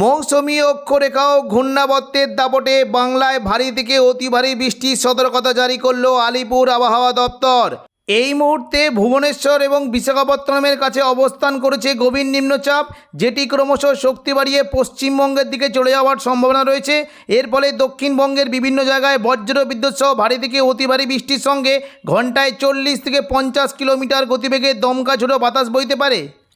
মৌসুমী অক্ষরেখাও ঘূর্ণাবর্তের দাপটে বাংলায় ভারী থেকে অতি ভারী বৃষ্টির সতর্কতা জারি করল আলিপুর আবহাওয়া দপ্তর। এই মুহূর্তে ভুবনেশ্বর এবং বিশাখাপত্তনমের কাছে অবস্থান করেছে গভীর নিম্নচাপ, যেটি ক্রমশ শক্তি বাড়িয়ে পশ্চিমবঙ্গের দিকে চলে যাওয়ার সম্ভাবনা রয়েছে। এর ফলে দক্ষিণবঙ্গের বিভিন্ন জায়গায় বজ্র বিদ্যুৎ সহ ভারী থেকে অতি ভারী বৃষ্টির সঙ্গে ঘন্টায় চল্লিশ থেকে পঞ্চাশ কিলোমিটার গতিবেগে দমকা ঝোড়ো বাতাস বইতে পারে।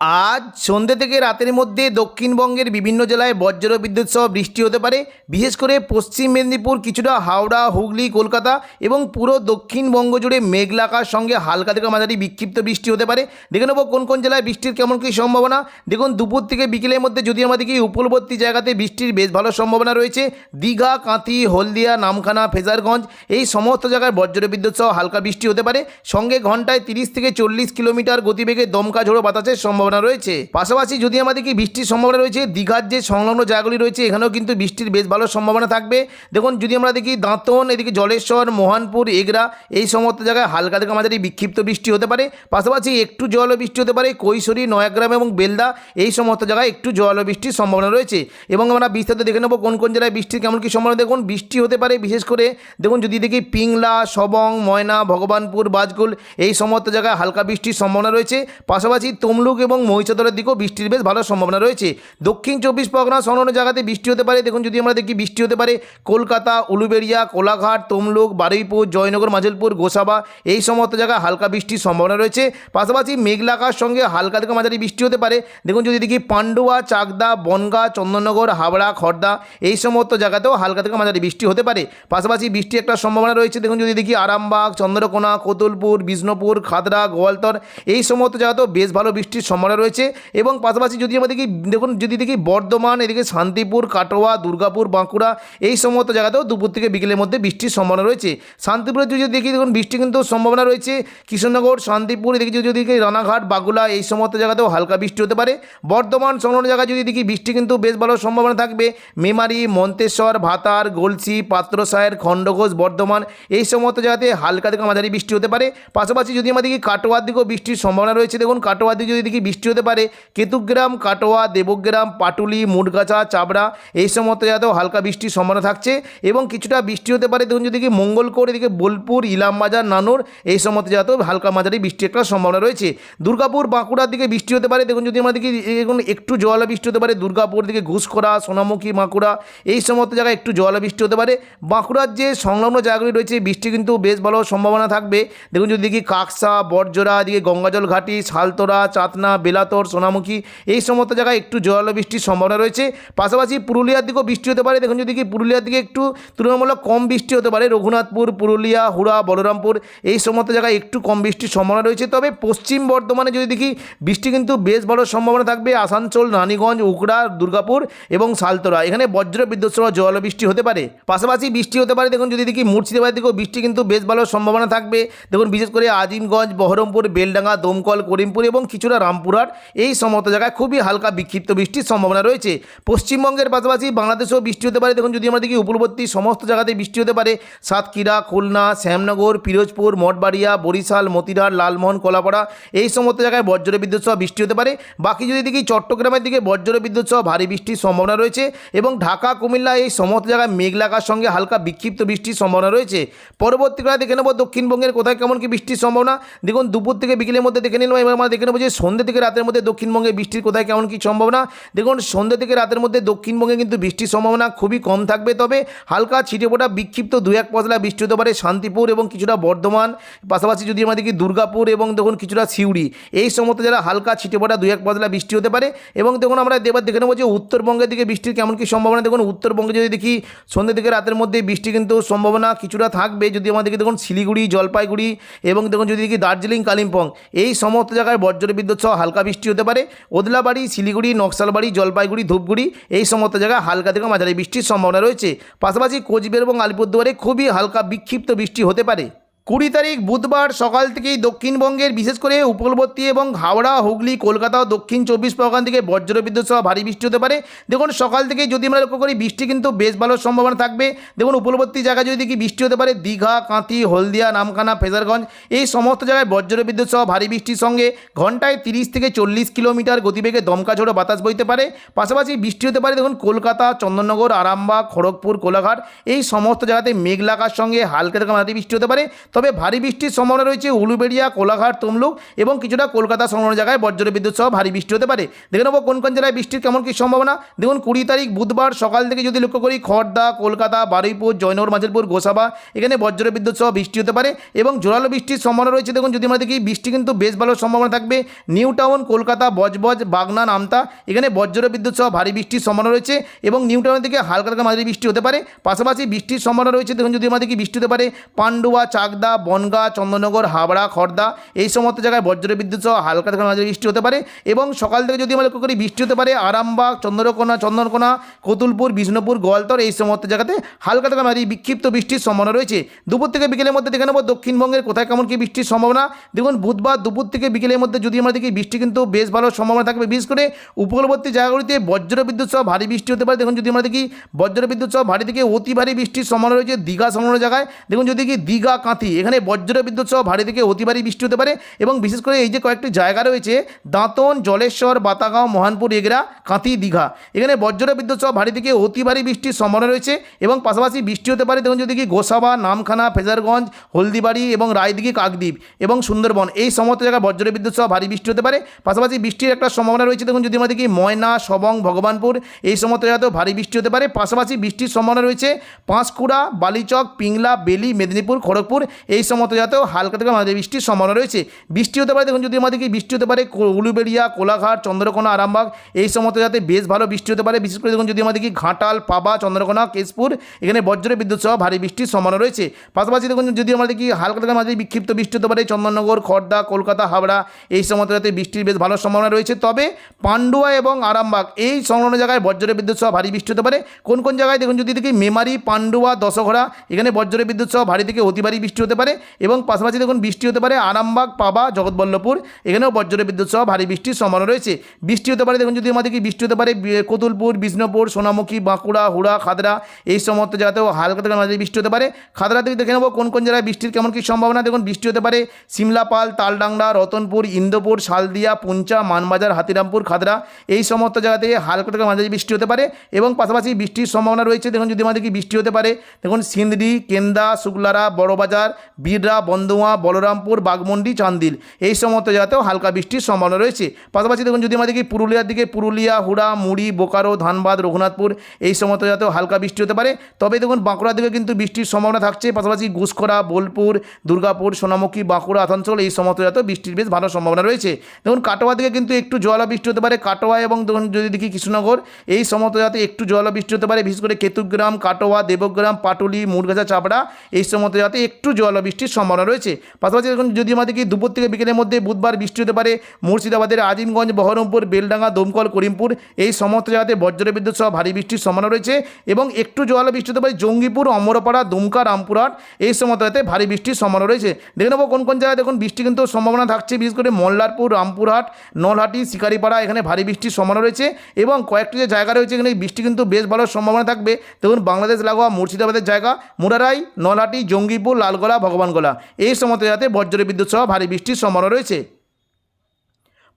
আজ সন্ধ্যে থেকে রাতের মধ্যে দক্ষিণবঙ্গের বিভিন্ন জেলায় বজ্র বিদ্যুৎ সহ বৃষ্টি হতে পারে। বিশেষ করে পশ্চিম মেদিনীপুর, কিছুটা হাওড়া, হুগলি, কলকাতা এবং পুরো দক্ষিণবঙ্গ জুড়ে মেঘলাকার সঙ্গে হালকা থেকে মাঝারি বিক্ষিপ্ত বৃষ্টি হতে পারে। দেখে নেব কোন কোন জেলায় বৃষ্টির কেমন কী সম্ভাবনা। দেখুন, দুপুর থেকে বিকেলের মধ্যে যদি আমাদের কি উপকূলবর্তী জায়গাতে বৃষ্টির বেশ ভালো সম্ভাবনা রয়েছে। দীঘা, কাঁথি, হলদিয়া, নামখানা, ফেজারগঞ্জ, এই সমস্ত জায়গায় বজ্র বিদ্যুৎ সহ হালকা বৃষ্টি হতে পারে। সঙ্গে ঘন্টায় তিরিশ থেকে চল্লিশ কিলোমিটার গতিবেগে দমকা ঝোড়ো বাতাসের সম্ভাবনা রয়েছে। পাশাপাশি যদি আমাদের কি বৃষ্টির সম্ভাবনা রয়েছে, দীঘার যে সংলগ্ন জায়গাগুলি রয়েছে, এখানেও কিন্তু বৃষ্টির বেশ ভালো সম্ভাবনা থাকবে। দেখুন, যদি আমরা দেখি দাঁতন, এদিকে জলেশ্বর, মোহনপুর, এগরা, এই সমস্ত জায়গায় হালকা থেকে আমাদের এই বিক্ষিপ্ত বৃষ্টি হতে পারে। পাশাপাশি একটু জল বৃষ্টি হতে পারে, কৈশোরী, নয়াগ্রাম এবং বেলদা, এই সমস্ত জায়গায় একটু জল বৃষ্টির সম্ভাবনা রয়েছে। এবং আমরা বিস্তারিত দেখে নেব কোন কোন জেলায় বৃষ্টির কেমন কী সম্ভাবনা। দেখুন, বৃষ্টি হতে পারে বিশেষ করে, দেখুন, যদি দেখি পিংলা, সবং, ময়না, ভগবানপুর বাজকুল এই সমস্ত জায়গায় হালকা বৃষ্টির সম্ভাবনা রয়েছে। পাশাপাশি তমলুক এবং মহিষাদলের দিকেও বৃষ্টির বেশ ভালো সম্ভাবনা রয়েছে। দক্ষিণ চব্বিশ পরগনা সংলগ্ন জায়গাতে বৃষ্টি হতে পারে। দেখুন, যদি আমরা দেখি বৃষ্টি হতে পারে, কলকাতা, উলুবেড়িয়া, কোলাঘাট, তমলুক, বারুইপুর, জয়নগর, মাঝেলপুর, গোসাবা, এই সমস্ত জায়গায় হালকা বৃষ্টির সম্ভাবনা রয়েছে। পাশাপাশি মেঘলাকার সঙ্গে হালকা থেকে মাঝারি বৃষ্টি হতে পারে। দেখুন, যদি দেখি পান্ডুয়া, চাকদা, বনগা, চন্দননগর, হাবড়া খড়দা এই সমস্ত জায়গাতেও হালকা থেকে মাঝারি বৃষ্টি হতে পারে। পাশাপাশি বৃষ্টি একটা সম্ভাবনা রয়েছে। দেখুন, যদি দেখি আরামবাগ, চন্দ্রকোনা, কোতুলপুর, বিষ্ণুপুর, খাদরা, গোয়ালতর, এই সমস্ত জায়গাতেও বেশ ভালো বৃষ্টির সম্ভাবনা রয়েছে এবং পাশাপাশি যদি দেখি দেখুন, যদি দেখি বর্ধমান, এদিকে শান্তিপুর, কাটোয়া, দুর্গাপুর, বাঁকুড়া, এই সমস্ত জায়গাতেও দুপুর থেকে বিকেলের মধ্যে বৃষ্টির সম্ভাবনা রয়েছে। শান্তিপুরে যদি দেখি, দেখুন, বৃষ্টি কিন্তু সম্ভাবনা রয়েছে। কৃষ্ণনগর শান্তিপুর, এদিকে যদি দেখি, রানাঘাট, বাগুলা, এই সমস্ত জায়গাতেও হালকা বৃষ্টি হতে পারে। বর্ধমান সংলগ্ন জায়গায় যদি দেখি, বৃষ্টি কিন্তু বেশ ভালো সম্ভাবনা থাকবে। মেমারি, মন্তেশ্বর, ভাতার, গলসি পাত্রসায়ের খণ্ডঘোষ, বর্ধমান, এই সমস্ত জায়গাতে হালকা থেকে মাঝারি বৃষ্টি হতে পারে। পাশাপাশি যদি আমরা দেখি, কাটোয়ার দিকেও বৃষ্টির সম্ভাবনা রয়েছে। দেখুন, কাটোয়ার দিকে যদি দেখি, বৃষ্টি হতে পারে। কেতুগ্রাম, কাটোয়া, দেবগ্রাম, পাটুলি, মুডগাছা, চাবড়া, এই সমস্ত জায়গাতেও হালকা বৃষ্টির সম্ভাবনা থাকছে এবং কিছুটা বৃষ্টি হতে পারে। দেখুন যদি দেখি মঙ্গলকোট এদিকে বোলপুর, ইলামবাজার, নানুর, এই সমস্ত জায়গাতেও হালকা মাঝারি বৃষ্টি একটা সম্ভাবনা রয়েছে। দুর্গাপুর, বাঁকুড়ার দিকে বৃষ্টি হতে পারে। দেখুন, যদি আমরা দেখি দেখুন, একটু জল বৃষ্টি হতে পারে। দুর্গাপুর দিকে ঘুষখোরা, সোনামুখী, বাঁকুড়া, এই সমস্ত জায়গায় একটু জল বৃষ্টি হতে পারে। বাঁকুড়ার যে সংলগ্ন জায়গাগুলি রয়েছে, বৃষ্টি কিন্তু বেশ ভালো সম্ভাবনা থাকবে। দেখুন, যদি দেখি কাকসা বরজোড়া এদিকে গঙ্গাজল ঘাটি, শালতোরা, চাতনা বেলাতর, সোনামুখী, এই সমস্ত জায়গায় একটু জল বৃষ্টির সম্ভাবনা রয়েছে। পাশাপাশি পুরুলিয়ার দিকেও বৃষ্টি হতে পারে। দেখুন যদি কি পুরুলিয়ার দিকে একটু তুলনামূলক কম বৃষ্টি হতে পারে, রঘুনাথপুর, পুরুলিয়া, হুড়া, বলরামপুর, এই সমস্ত জায়গায় একটু কম বৃষ্টির সম্ভাবনা রয়েছে। তবে পশ্চিম বর্ধমানে যদি দেখি, বৃষ্টি কিন্তু বেশ ভালো সম্ভাবনা থাকবে। আসানসোল, রানীগঞ্জ, উকড়া, দুর্গাপুর এবং সালতোরা। এখানে বজ্র বিদ্যুৎ সহ জল বৃষ্টি হতে পারে। পাশাপাশি বৃষ্টি হতে পারে, দেখুন যদি দেখি মুর্শিদাবাদ দিকেও বৃষ্টি কিন্তু বেশ ভালো সম্ভাবনা থাকবে। দেখুন বিশেষ করে আজিমগঞ্জ, বহরমপুর, বেলডাঙ্গা, দমকল, করিমপুর এবং কিছুটা রামপুরহাট এই সমস্ত জায়গায় খুবই হালকা বিক্ষিপ্ত বৃষ্টির সম্ভাবনা রয়েছে। পশ্চিমবঙ্গের পাশাপাশি বাংলাদেশেও বৃষ্টি হতে পারে। দেখুন যদি আমরা দেখি উপকূলবর্তী সমস্ত জায়গাতে বৃষ্টি হতে পারে। সাতক্ষীরা, খুলনা, শ্যামনগর, পিরোজপুর, মঠবাড়িয়া, বরিশাল মতিরাট লালমোহন, কোলাপাড়া এই সমস্ত জায়গায় বজ্র বিদ্যুৎ সহ বৃষ্টি হতে পারে। বাকি যদি দেখি চট্টগ্রামের দিকে বজ্র বিদ্যুৎ সহ ভারী বৃষ্টির সম্ভাবনা রয়েছে এবং ঢাকা, কুমিল্লা এই সমস্ত জায়গায় মেঘলাকার সঙ্গে হালকা বিক্ষিপ্ত বৃষ্টির সম্ভাবনা রয়েছে। পরবর্তীকালে দেখে নেব দক্ষিণবঙ্গের কোথায় কেমন কি বৃষ্টির সম্ভাবনা। দেখুন দুপুর থেকে বিকেলের মধ্যে দেখে নিলাম, এবার আমরা দেখে নেব যে সন্ধ্যে থেকে রাতের মধ্যে দক্ষিণবঙ্গে বৃষ্টির কোথায় কেমন কি সম্ভাবনা? দেখুন, সন্ধ্যে থেকে রাতের মধ্যে দক্ষিণবঙ্গে কিন্তু বৃষ্টির সম্ভাবনা খুবই কম থাকবে। তবে হালকা ছিটে ফোটা বিক্ষিপ্ত দু এক পশলা বৃষ্টি হতে পারে শান্তিপুর এবং কিছুটা বর্ধমান, পাশাপাশি যদি আমরা দেখি দুর্গাপুর এবং দেখুন কিছুটা সিউড়ি। এই সমস্ত যারা হালকা ছিটে ফোটা দু এক পশলা বৃষ্টি হতে পারে এবং দেখুন আমরা এবার দেখে নেব যে উত্তরবঙ্গের দিকে বৃষ্টির কেমন কি সম্ভাবনা। দেখুন, উত্তরবঙ্গে যদি দেখি সন্ধ্যে থেকে রাতের মধ্যে বৃষ্টি কিন্তু সম্ভাবনা কিছুটা থাকবে। যদি আমাদেরকে দেখুন শিলিগুড়ি, জলপাইগুড়ি এবং দেখুন যদি দেখি দার্জিলিং, কালিম্পং, এই সমস্ত জায়গায় বজ্র বিদ্যুৎ সহ বৃষ্টি হতে পারে, ওদলাবাড়ি, শিলিগুড়ি, নকশালবাড়ি, জলপাইগুড়ি, ধূপগুড়ি, এই সমস্ত জায়গায় হালকা থেকে মাঝারি বৃষ্টির সম্ভাবনা রয়েছে। পাশাপাশি কোচবিহার এবং আলিপুরদুয়ারে খুবই হালকা বিক্ষিপ্ত বৃষ্টি হতে পারে। কুড়ি তারিখ বুধবার সকাল থেকেই দক্ষিণবঙ্গের, বিশেষ করে উপকূলবর্তী এবং হাওড়া, হুগলি, কলকাতা ও দক্ষিণ চব্বিশ পরগনা থেকে বজ্রবিদ্যুৎ সহ ভারী বৃষ্টি হতে পারে। দেখুন, সকাল থেকেই যদি আমরা লক্ষ্য করি, বৃষ্টি কিন্তু বেশ ভালো সম্ভাবনা থাকবে। দেখুন, উপকূলবর্তী জায়গায় যদি দেখি, বৃষ্টি হতে পারে দীঘা, কাঁথি, হলদিয়া নামখানা ফেজারগঞ্জ। এই সমস্ত জায়গায় বজ্রবিদ্যুৎ সহ ভারী বৃষ্টির সঙ্গে ঘন্টায় তিরিশ থেকে চল্লিশ কিলোমিটার গতিবেগে দমকা ঝোড়ো বাতাস বইতে পারে। পাশাপাশি বৃষ্টি হতে পারে, দেখুন, কলকাতা, চন্দননগর, আরামবাগ, খড়গপুর, কোলাঘাট। এই সমস্ত জায়গাতে মেঘলাকার সঙ্গে হালকা থেকে মাঝারি বৃষ্টি হতে পারে। তবে ভারী বৃষ্টির সম্ভাবনা রয়েছে উলুবেড়িয়া, কোলাঘাট, তমলুক এবং কিছুটা কলকাতা সংলগ্ন জায়গায় বজ্র বিদ্যুৎ সহ ভারী বৃষ্টি হতে পারে। দেখে নেব কোন কোন জেলায় বৃষ্টির কেমন কী সম্ভাবনা। দেখুন, কুড়ি তারিখ, বুধবার সকাল থেকে যদি লক্ষ্য করি খড়দা কলকাতা, বারুইপুর, জয়নগর, মাঝেরপুর, গোসাবা, এখানে বজ্র বিদ্যুৎ সহ বৃষ্টি হতে পারে এবং জোরালো বৃষ্টির সম্ভাবনা রয়েছে। দেখুন, যদি আমরা দেখি, বৃষ্টি কিন্তু বেশ ভালো সম্ভাবনা থাকবে। নিউ টাউন, কলকাতা, বজবজ, বাগনা, নামতা, এখানে বজ্র বিদ্যুৎ সহ ভারী বৃষ্টির সম্ভাবনা রয়েছে এবং নিউ টাউন থেকে হালকা হালকা মাঝারি বৃষ্টি হতে পারে। পাশাপাশি বৃষ্টির সম্ভাবনা রয়েছে। দেখুন, যদি আমরা দেখি, বৃষ্টি হতে পারে পান্ডুয়া, চাকদা বনগা চন্দননগর হাবড়া, খর্দা এই সমস্ত জায়গায় বজ্র বিদ্যুৎ সহ হালকা থেকে মাঝারি বৃষ্টি হতে পারে এবং সকাল থেকে যদি আমরা লক্ষ্য করি বৃষ্টি হতে পারে আরামবাগ, চন্দ্রকোনা চন্দনকোনা কতুলপুর, বিষ্ণুপুর, গোয়ালতর এই সমস্ত জায়গাতে হালকা থেকে মাঝারি বিক্ষিপ্ত বৃষ্টির সম্ভাবনা রয়েছে। দুপুর থেকে বিকেলের মধ্যে দেখে নেব দক্ষিণবঙ্গের কোথায় কেমন কি বৃষ্টির সম্ভাবনা। দেখুন, বুধবার দুপুর থেকে বিকেলের মধ্যে যদি আমরা দেখি বৃষ্টি কিন্তু বেশ ভালো সম্ভাবনা থাকবে। বিশেষ করে উপকূলবর্তী জায়গাগুলিতে বজ্র বিদ্যুৎ সহ ভারী বৃষ্টি হতে পারে। দেখুন, যদি আমরা দেখি বজ্র বিদ্যুৎ সহ ভারী থেকে অতি ভারী বৃষ্টির সম্ভাবনা রয়েছে দীঘা সংলগ্ন জায়গায়। দেখুন, যদি কি দীঘা কাঁথি এখানে বজ্র বিদ্যুৎ সহ ভারী থেকে অতি ভারী বৃষ্টি হতে পারে এবং বিশেষ করে এই যে কয়েকটি জায়গা রয়েছে, দাঁতন, জলেশ্বর, বাতাগাঁও, মোহনপুর, এগরা, কাঁথি, দীঘা। এখানে বজ্র বিদ্যুৎ সহ ভারী থেকে অতি ভারী বৃষ্টির সম্ভাবনা রয়েছে এবং পাশাপাশি বৃষ্টি হতে পারে দেখুন যদি কি গোসাবা, নামখানা, ফেজারগঞ্জ, হলদিবাড়ি এবং রায়দিঘি, কাকদ্বীপ এবং সুন্দরবন। এই সমস্ত জায়গায় বজ্র বিদ্যুৎ সহ ভারী বৃষ্টি হতে পারে। পাশাপাশি বৃষ্টির একটা সম্ভাবনা রয়েছে দেখুন যদি আমরা দেখি ময়না, সবং, ভগবানপুর এই সমস্ত জায়গাতেও ভারী বৃষ্টি হতে পারে। পাশাপাশি বৃষ্টির সম্ভাবনা রয়েছে পাঁশকুড়া, বালিচক, পিংলা, বেলি, মেদিনীপুর, খড়গপুর এই সমস্ত জায়গাতেও হালকা থেকে মাঝারি বৃষ্টির সম্ভাবনা রয়েছে। বৃষ্টি হতে পারে, দেখুন যদি আমাদের কি বৃষ্টি হতে পারে, কো- উলুবেড়িয়া, কোলাঘাট, চন্দ্রকোনা, আরামবাগ, এই সমস্ত জায়গাতে বেশ ভালো বৃষ্টি হতে পারে। বিশেষ করে দেখুন যদি আমাদের দেখি ঘাটাল, পাবা, চন্দ্রকোনা, কেশপুর, এখানে বজ্র বিদ্যুৎ সহ ভারী বৃষ্টির সম্ভাবনা রয়েছে। পাশাপাশি দেখুন যদি আমাদের দেখি হালকা থেকে মাঝারি বিক্ষিপ্ত বৃষ্টি হতে পারে, চন্দননগর খড়দা কলকাতা হাওড়া এই সমস্ত জায়গাতে বৃষ্টির বেশ ভালো সম্ভাবনা রয়েছে। তবে পান্ডুয়া এবং আরামবাগ, এই সংলগ্ন জায়গায় বজ্র বিদ্যুৎ সহ ভারী বৃষ্টি হতে পারে। কোন কোন জায়গায় দেখুন যদি দেখি মেমারি, পান্ডুয়া দশঘরা এখানে বজ্র বিদ্যুৎ সহ ভারী থেকে অতি ভারী বৃষ্টি হতে পারে এবং পাশাপাশি দেখুন বৃষ্টি হতে পারে, আরামবাগ, পাবা, জগৎবল্লভপুর, এখানেও বজ্র বিদ্যুৎ সহ ভারী বৃষ্টির সম্ভাবনা রয়েছে। বৃষ্টি হতে পারে, দেখুন যদি আমাদের কি বৃষ্টি হতে পারে কতুলপুর, বিষ্ণুপুর, সোনামুখী, বাঁকুড়া, হুড়া, খাদরা, এই সমস্ত জায়গাতেও হালকা থেকে মাঝারি বৃষ্টি হতে পারে। খাদরা থেকে দেখে নেব কোন কোন জায়গায় বৃষ্টির কেমন কী সম্ভাবনা। দেখুন বৃষ্টি হতে পারে সিমলাপাল, তালডাংরা, রতনপুর, ইন্দোপুর, শালদিয়া, পুঞ্চা, মানবাজার, হাতিরামপুর, খাদরা, এই সমস্ত জায়গা থেকে হালকা থেকে মাঝারি বৃষ্টি হতে পারে এবং পাশাপাশি বৃষ্টির সম্ভাবনা রয়েছে। দেখুন যদি আমাদের কি বৃষ্টি হতে পারে, দেখুন সিন্দি, কেন্দা, শুক্লারা, বড়বাজার বীররা বন্দুয়া, বলরামপুর বাগমন্ডি চান্দিল। এই সমস্ত জায়গাতেও হালকা বৃষ্টির সম্ভাবনা রয়েছে। পাশাপাশি দেখুন, যদি আমাদের পুরুলিয়ার দিকে পুরুলিয়া, হুড়া, মুড়ি, বোকারো, ধানবাদ, রঘুনাথপুর এই সমস্ত জায়গাতেও হালকা বৃষ্টি হতে পারে। তবে দেখুন, বাঁকুড়ার দিকে কিন্তু বৃষ্টির সম্ভাবনা থাকছে। পাশাপাশি ঘুষখরা, বোলপুর, দুর্গাপুর, সোনামুখী, বাঁকুড়া, আসানসোল এই সমস্ত জায়গাতেও বৃষ্টির বেশ ভালো সম্ভাবনা রয়েছে। দেখুন, কাটোয়া দিকে কিন্তু একটু জলা বৃষ্টি হতে পারে। কাটোয়া এবং দেখুন, যদি দেখি কৃষ্ণনগর এই সমস্ত জায়গাতে একটু জলা বৃষ্টি হতে পারে। বিশেষ করে কেতুগ্রাম, কাটোয়া, দেবগ্রাম, পাটুলি মুরগাছা চাপড়া এই সমস্ত জায়গাতে একটু জলা বৃষ্টির সম্ভাবনা রয়েছে। পাশাপাশি দেখুন যদি আমাদের কি দুপুর থেকে বিকেলের মধ্যে বুধবার বৃষ্টি হতে পারে, মুর্শিদাবাদের আজিমগঞ্জ, বহরমপুর, বেলডাঙ্গা, দমকল, করিমপুর, এই সমস্ত জায়গাতে বজ্র বিদ্যুৎ সহ ভারী বৃষ্টির সম্ভাবনা রয়েছে এবং একটু জলা বৃষ্টি হতে পারে জঙ্গিপুর, অমরপাড়া, দুমকা, রামপুরহাট, এই সমস্ত জায়গাতে ভারী বৃষ্টির সম্ভাবনা রয়েছে। দেখে নেব কোন কোন জায়গায় দেখুন, বৃষ্টি কিন্তু সম্ভাবনা থাকছে, বিশেষ করে মল্লারপুর, রামপুরহাট, নলহাটি, শিকারিপাড়া, এখানে ভারী বৃষ্টির সম্ভাবনা রয়েছে এবং কয়েকটি যে জায়গা রয়েছে এখানে বৃষ্টি কিন্তু বেশ ভালো সম্ভাবনা থাকবে। দেখুন, বাংলাদেশ, লাগোয়া, মুর্শিদাবাদের জায়গা, মুরারাই, নলহাটি, জঙ্গিপুর, লালগোলা ভগবানগোলা এই সমস্ত যাতে বজ্র বিদ্যুৎ সহ ভারী বৃষ্টির সম্ভাবনা রয়েছে।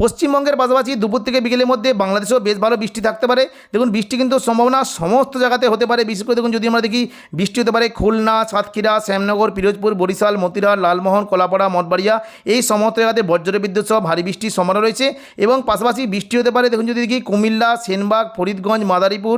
পশ্চিমবঙ্গের পাশাপাশি দুপুর থেকে বিকেলের মধ্যে বাংলাদেশেও বেশ ভালো বৃষ্টি থাকতে পারে। দেখুন, বৃষ্টি কিন্তু সম্ভাবনা সমস্ত জায়গাতে হতে পারে। বিশেষ করে দেখুন, যদি আমরা দেখি, বৃষ্টি হতে পারে খুলনা, সাতক্ষীরা, শ্যামনগর, পিরোজপুর, বরিশাল মতিরাট লালমোহন, কলাপাড়া, মঠবাড়িয়া, এই সমস্ত জায়গাতে বজ্র বিদ্যুৎ সহ ভারী বৃষ্টির সম্ভাবনা রয়েছে। এবং পাশাপাশি বৃষ্টি হতে পারে, দেখুন, যদি দেখি, কুমিল্লা, সেনবাগ, ফরিদগঞ্জ, মাদারীপুর,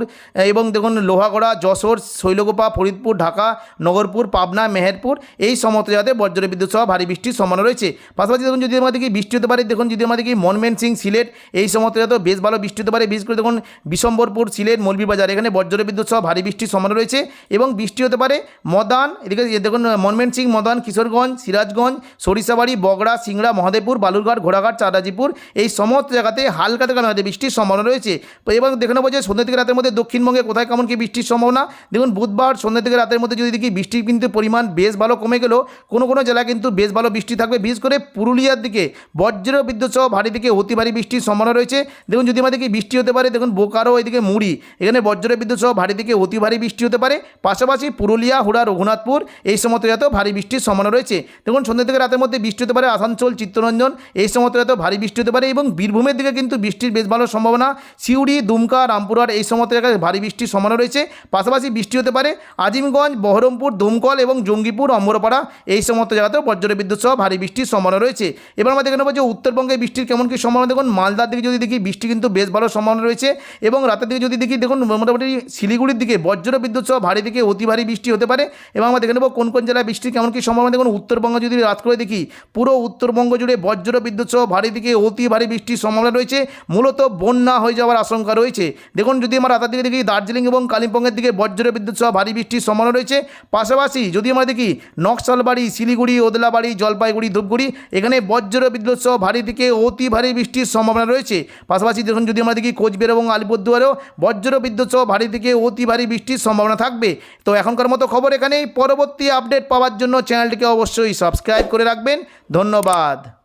এবং দেখুন, লোহাগড়া, যশোর শৈলগোপা ফরিদপুর, ঢাকা, নগরপুর, পাবনা, মেহেরপুর, এই সমস্ত জায়গাতে বজ্র বিদ্যুৎ সহ ভারী বৃষ্টির সম্ভাবনা রয়েছে। পাশাপাশি দেখুন, যদি আমরা দেখি, বৃষ্টি হতে পারে, দেখুন, যদি আমরা দেখি মনমেন সিং সিলেট, এই সমস্ত জায়গাতেও বেশ ভালো বৃষ্টি হতে পারে। বিশেষ করে দেখুন, বিশম্বরপুর সিলেট, মৌলভীবাজার, এখানে বজ্রবিদ্যুৎ সহ ভারী বৃষ্টির সম্ভাবনা রয়েছে এবং বৃষ্টি হতে পারে মদান, এদিকে দেখুন মনমেন সিং, মদান, কিশোরগঞ্জ, সিরাজগঞ্জ, সরিষাবাড়ি, বগড়া, সিংড়া, মহাদেবপুর, বালুরঘাট, ঘোড়াঘাট, চাঁদাজিপুর, এই সমস্ত জায়গাতে হালকা থেকে মাঝারি বৃষ্টির সম্ভাবনা রয়েছে। এবং দেখে নেব যে সন্ধ্যা থেকে রাতের মধ্যে দক্ষিণবঙ্গে কোথায় কেমন কি বৃষ্টির সম্ভাবনা। দেখুন, বুধবার সন্ধ্যা থেকে রাতের মধ্যে যদি দেখি বৃষ্টির কিন্তু পরিমাণ বেশ ভালো কমে গেলেও কোনো কোনো জেলায় কিন্তু বেশ ভালো বৃষ্টি থাকবে। বিশেষ করে পুরুলিয়ার দিকে বজ্র বিদ্যুৎ সহ ভারী দিকে অতি ভারী বৃষ্টির সম্ভাবনা রয়েছে। দেখুন, যদি আমাদের বৃষ্টি হতে পারে, দেখুন, বোকারো, এদিকে মুড়ি, এখানে বজ্র বিদ্যুৎ সহ ভারী দিকে অতি ভারী বৃষ্টি হতে পারে। পাশাপাশি পুরুলিয়া, হুড়া, রঘুনাথপুর, এই সমস্ত জায়গাতেও ভারী বৃষ্টির সম্ভাবনা রয়েছে। দেখুন, সন্ধ্যা থেকে রাতের মধ্যে বৃষ্টি হতে পারে আসানসোল, চিত্তরঞ্জন, এই সমস্ত জায়গাতেও ভারী বৃষ্টি হতে পারে এবং বীরভূমের দিকে কিন্তু বৃষ্টির বেশ ভালো সম্ভাবনা। সিউড়ি, দুমকা, রামপুরহাট, এই সমস্ত জায়গায় ভারী বৃষ্টির সম্ভাবনা রয়েছে। পাশাপাশি বৃষ্টি হতে পারে আজিমগঞ্জ, বহরমপুর, দমকল এবং জঙ্গিপুর অম্বরপাড়া এই সমস্ত জায়গাতেও বজ্র বিদ্যুৎ সহ ভারী বৃষ্টির সম্ভাবনা রয়েছে। এবার আমরা দেখে নেব যে উত্তরবঙ্গে বৃষ্টির কেমন কী সম্ভাবনা, দেখুন, মালদার দিকে যদি দেখি, বৃষ্টি কিন্তু বেশ ভালো সম্ভাবনা রয়েছে এবং রাতের দিকে যদি দেখি, দেখুন, মোটামুটি শিলিগুড়ির দিকে, বজ্র বিদ্যুৎ সহ ভারী দিকে অতি ভারী বৃষ্টি হতে পারে এবং আমরা দেখে নেব কোন কোন জেলায় বৃষ্টি কেমন কী সম্ভাবনা। দেখুন, উত্তরবঙ্গে যদি রাত করে দেখি, পুরো উত্তরবঙ্গ জুড়ে বজ্র বিদ্যুৎ সহ ভারী দিকে অতি ভারী বৃষ্টির সম্ভাবনা রয়েছে। মূলত বন্যা হয়ে যাওয়ার আশঙ্কা রয়েছে। দেখুন, যদি আমরা রাতের দিকে দেখি, দার্জিলিং এবং কালিম্পংয়ের দিকে বজ্র বিদ্যুৎ সহ ভারী বৃষ্টির সম্ভাবনা রয়েছে। পাশাপাশি যদি আমরা দেখি, নকশালবাড়ি, শিলিগুড়ি, ওদলাবাড়ি, জলপাইগুড়ি, ধূপগুড়ি, এখানে বজ্র বিদ্যুৎ সহ ভারী দিকে অতি বৃষ্টির সম্ভাবনা রয়েছে। পাশাপাশি দেখুন, যদি আমরা দেখি কোচবিহার এবং আলিপুরদুয়ারেও বজ্র বিদ্যুৎ সহ ভারী থেকে অতি ভারী বৃষ্টির সম্ভাবনা থাকবে। তো এখনকার মতো খবর এখানেই। পরবর্তী আপডেট পাওয়ার জন্য চ্যানেলটিকে অবশ্যই সাবস্ক্রাইব করে রাখবেন। ধন্যবাদ।